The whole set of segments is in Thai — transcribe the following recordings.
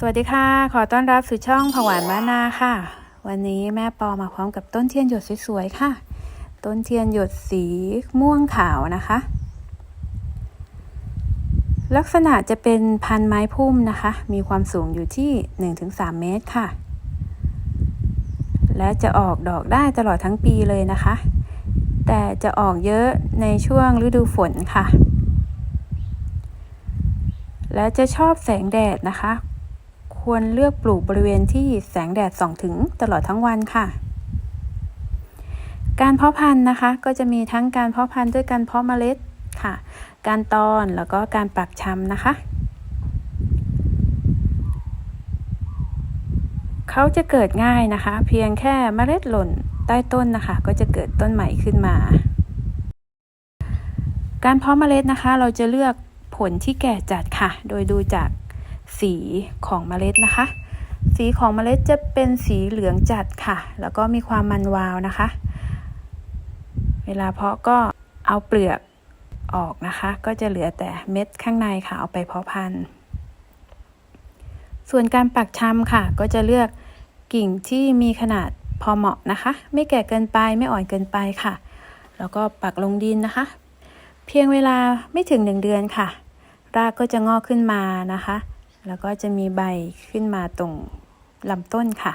สวัสดีค่ะ ขอต้อนรับสู่ช่องผวานบ้านนาค่ะ วันนี้แม่ปอมาพร้อมกับต้นเทียนหยดสวยๆค่ะ ต้นเทียนหยดสีม่วงขาวนะคะ ลักษณะจะเป็นพันไม้พุ่มนะคะ มีความสูงอยู่ที่ 1-3 เมตรค่ะ และจะออกดอกได้ตลอดทั้งปีเลยนะคะ แต่จะออกเยอะในช่วงฤดูฝนค่ะ และจะชอบแสงแดดนะคะ ควรเลือกปลูกบริเวณที่แสงแดดส่องถึงตลอดทั้งวันค่ะ การเพาะพันธุ์นะคะ ก็จะมีทั้งการเพาะพันธุ์ด้วยการเพาะเมล็ดค่ะ การตอนแล้วก็การปักชำนะคะเขาจะเกิดง่ายนะคะ เพียงแค่เมล็ดหล่นใต้ต้นนะคะ ก็จะเกิดต้นใหม่ขึ้นมา การเพาะเมล็ดนะคะ เราจะเลือกผลที่แก่จัดค่ะ โดยดูจาก สีของเมล็ดนะคะ สีของเมล็ดจะเป็นสีเหลืองจัดค่ะ แล้วก็มีความมันวาวนะคะ เวลาเพาะก็เอาเปลือกออกนะคะ ก็จะเหลือแต่เม็ดข้างในค่ะ เอาไปเพาะพันธุ์ ส่วนการปักชำค่ะ ก็จะเลือกกิ่งที่มีขนาดพอเหมาะนะคะ ไม่แก่เกินไปไม่อ่อนเกินไปค่ะ แล้วก็ปักลงดินนะคะ เพียงเวลาไม่ถึงหนึ่งเดือนค่ะ รากก็จะงอกขึ้นมานะคะ แล้วก็จะมีใบขึ้นมาตรงลำต้นค่ะ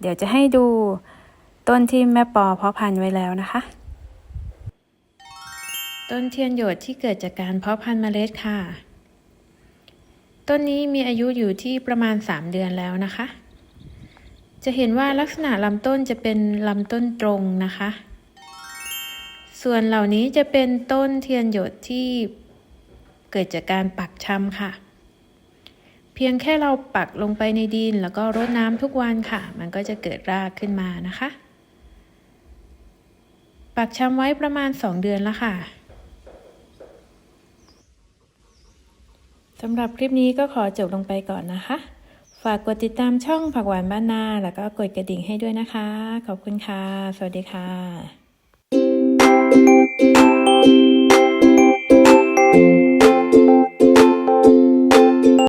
เดี๋ยวจะให้ดูต้นที่แม่ปอเพาะพันธุ์ไว้แล้วนะคะ ต้นเทียนหยดที่เกิดจากการเพาะพันธุ์เมล็ดค่ะ ต้นนี้มีอายุอยู่ที่ประมาณ 3 เดือนแล้วนะคะ จะเห็นว่าลักษณะลำต้นจะเป็นลำต้นตรงนะคะ ส่วนเหล่านี้จะเป็นต้นเทียนหยดที่เกิดจากการปักชำค่ะ เพียงแค่เราปักลงไปในดิน แล้วก็รดน้ำทุกวันค่ะ มันก็จะเกิดรากขึ้นมานะคะ ปักชำไว้ประมาณ 2 เดือนแล้วค่ะสำหรับคลิปนี้ก็ขอจบลงไปก่อนนะคะ ฝากกดติดตามช่องผักหวานบ้านนา แล้วก็กดกระดิ่งให้ด้วยนะคะ ขอบคุณค่ะ สวัสดีค่ะ